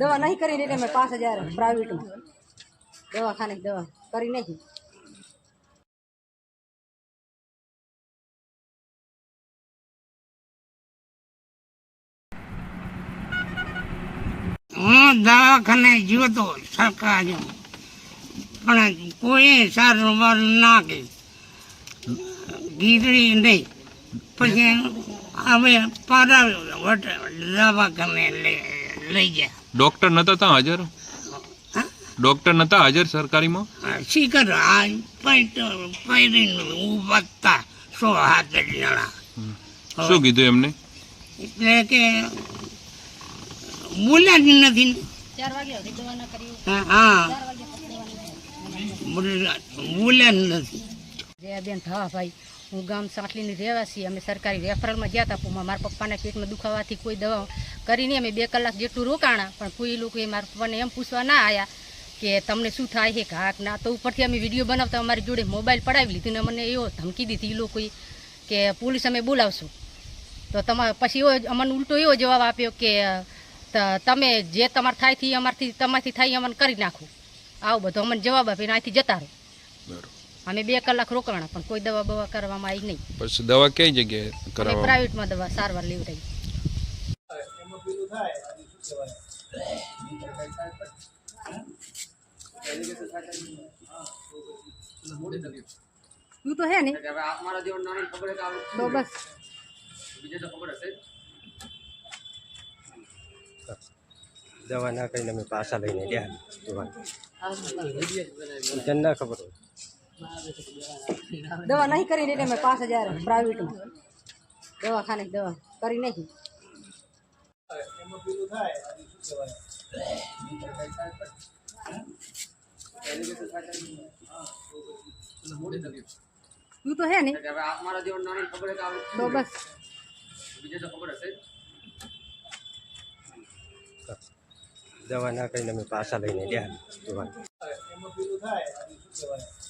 દવા નહીં કરી એટલે મેં પાંચ હજાર પ્રાઇવેટમાં. દવાખાને દવા કરી નહીં હું, દવાખાને ગયો તો સરકાર. પણ કોઈ સારું મારું ના કે. ગીરડી નહીં. પછી હવે પાર દવાખાને લઈ લઈ ગયા ડોક્ટર નતા ત્યાં હાજર? હા? ડોક્ટર નતા હાજર સરકારીમાં? શીખર આ પૈટ પૈરીને ઊભા સો હાથ જણા શું કીધું એમને? એટલે કે બોલ્યા જ નથી. ચાર વાગ્યા સુધી દવા ના કરી હા. હા બોલ્યા બોલ્યા જ નથી. જયા બેન થવા ભાઈ. હું ગામ સાંટલીની રહેવાસી. અમે સરકારી રેફરલમાં ગયા હતા પૂમાં મારા પપ્પાના પેટમાં દુખાવાથી કોઈ દવા કરી નહીં. અમે બે કલાક જેટલું રોકાણા, પણ કોઈ લોકોએ મારા પપ્પાને એમ પૂછવા ના આવ્યા કે તમને શું થાય છે કાક ના તો ઉપરથી અમે વીડિયો બનાવતા, અમારી જોડે મોબાઈલ પડાવી લીધી ને મને એવો ધમકી દીધી એ લોકોએ કે પોલીસ અમે બોલાવશું. તો તમારે પછી એવો અમને ઉલટો એવો જવાબ આપ્યો કે તમે જે તમારે થાયથી અમારથી, તમારથી થાય અમને કરી નાખો. આવો બધો અમને જવાબ આપીને અહીંથી જતા રહો. અમે બે કલાક રોકાણા પણ કોઈ દવા બવા કરવામાં આવી નહીં. પછી દવા કઈ જગ્યાએ કરાવવા પ્રાઇવેટમાં દવા સારવાર લેવડાવી. તું તો હે ને. તો બસ. દવા ના કરીને અમે પાછા લઈને ગયા. દવા તને ના ખબર હોય. દવા નહીં કરી એટલે મેં પાંચ હજાર પ્રાઇવેટમાં. દવાખાને દવા કરી નહીં તું તો હે ને? તો બસ. દવા ના કરીને અમે પાછા લઈને ગયા.